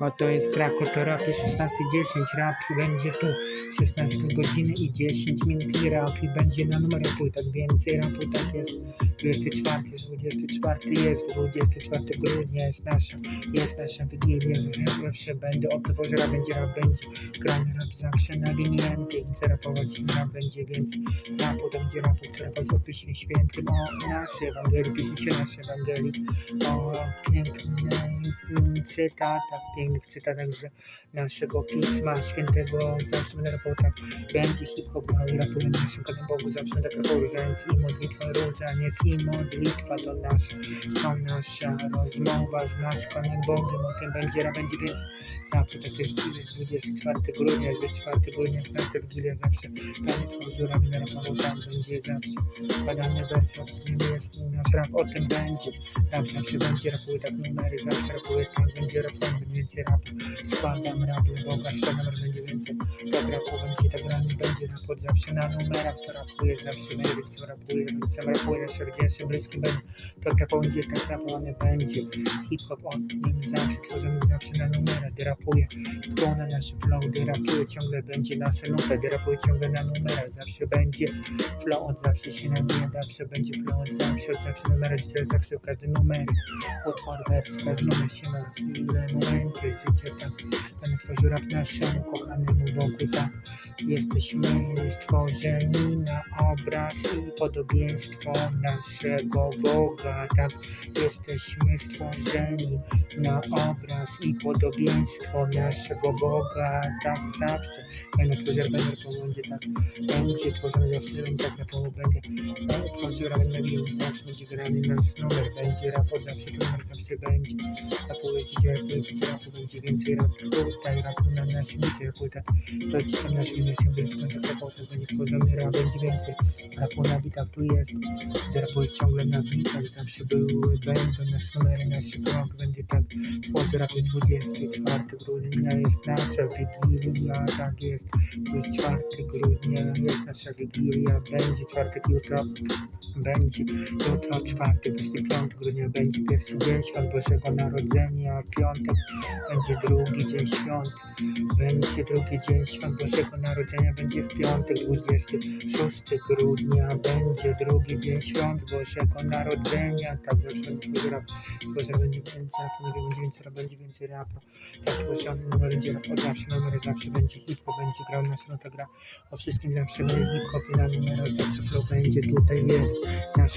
Oto jest rap, oto rap jest 16.10, rap będzie tu. 16 godziny i 10 minut i rap i będzie na numerze płytach więcej rapu, tak jest. 24, 24 jest, 24 grudnia jest nasza, jest nasza wigilia, zawsze będę otworzę rap, będzie rap, będzie. Grany rap zawsze nawinięty, chcę rapować rap będzie więcej. Rapu, to będzie rapu, chcę rapować o Piśmie Świętym, o naszej Ewangelii, piśmie się naszej Ewangelii, o pięknych cytatach, pięknych cytatach z naszego Pisma Świętego, zawsze będę tak, będzie hip-hop, i rapuję naszym Panu Bogu, zawsze będę różaniec i modlitwa, różaniec i modlitwa to nasza, to nasza rozmowa z naszym Panem Bogiem, o tym będzie, rap będzie więc Zawsze tak jest, jest 24 grudnia, jest 24 grudnia, 15 Wigilia, zawsze tam klauzura będę rapował, tam będzie zawsze wersja, o tym jest nasz rap, o tym będzie, tam zawsze będzie rapuje tak numery, zawsze rapuje, tam będzie rap, tam będzie składam rap Boga, składam rap, będzie więcej, tak rapu będzie, tak rano będzie rap, zawsze na numerach, co rapuje, zawsze co rapuje, co rapuje, serdecznie, bliskim będzie, tak tak rapowane będzie, hip-hop od nim zawsze, tworzymy zawsze na numerach, gdy rapuje, to na nasze flow, gdy rapuje, ciągle będzie nasze nuty, gdy rapuje ciągle na numerach, zawsze będzie flow, od zawsze się nabija, zawsze będzie flow, od zawsze, od zawsze gdzie zawsze każdy numer, utwór, wers, każdy numer się ma, chwile, momenty, życie, tak, ten tworzy rap naszemu kochanemu Bogu, tak, jesteśmy stworzeni. na podobieństwo naszego Boga, tak, jesteśmy stworzeni na obraz i podobieństwo naszego Boga, tak zawsze. Będę tworzył, będę będzie tak, będzie tworzony zawsze, będzie tak na połowę, będzie tworzył, będę miał, zawsze będzie grany nasz numer, będzie raport, zawsze numer, zawsze będzie. Jest dzisiaj, rapu jest rapu, będzie więcej rapu, tutaj rapu na naszym licie, rapu tak, to dzisiaj naszym licie, będzie rapu, to będzie tworzony rap, będzie więcej. Rapu na gdy rapu jest ciągle na bitach, zawsze były, będą nasze numery, nasz blog, będzie tak, rap 24 grudnia jest nasza Wigilia, tak jest, 24 grudnia jest nasza Wigilia, będzie czwartek jutro, będzie jutro czwartek, 25 grudnia będzie pierwszy dzień świąt Bożego Narodzenia, piątek będzie drugi dzień świąt, będzie drugi dzień świąt Bożego Narodzenia, będzie w piątek 26 grudnia, będzie drugi dzień świąt Bożego Narodzenia, tak zawsze będzie rap, Boże będzie więcej rapu, będzie więcej rapu, będzie więcej rapu, tak poziom numer będzie rap, od zawsze numer zawsze będzie hip-hop, będzie grał nota gra, o wszystkim zawsze będzie hip-hop i na numerach zawsze flow będzie tutaj jest,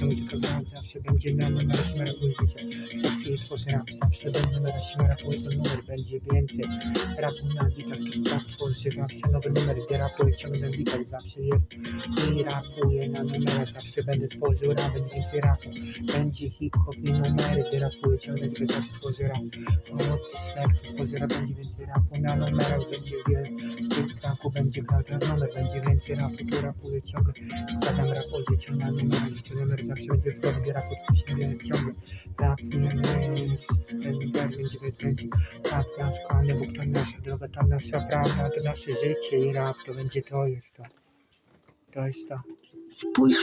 muzyka gra, zawsze będzie na numerach numerach życia, zawsze jest tworzy rap, zawsze będzie na numerach to numer będzie więcej, rapu na bitach, tak tworzy zawsze nowy numer, gdzie rapuje ciągle bitach, zawsze jest. I rapuje na numerach, zawsze będę tworzył rap, więcej rapu, będzie hip-hop i numery, gdzie rapuje ciągle, gdzie zawsze tworzy rap, od serca tworzy rap, będzie więcej rapu, na numerach będzie więcej rapu, będzie każdy numer, będzie więcej rapu, tu rapuje ciągle, składam na życiu numer zawsze będzie w ciśnie ciągle, rap nie ten tak będzie, będzie, rap nasz kochany to nasza droga, to nasza prawda, to nasze życie i rap, to będzie to jest to, to jest to. Spójrz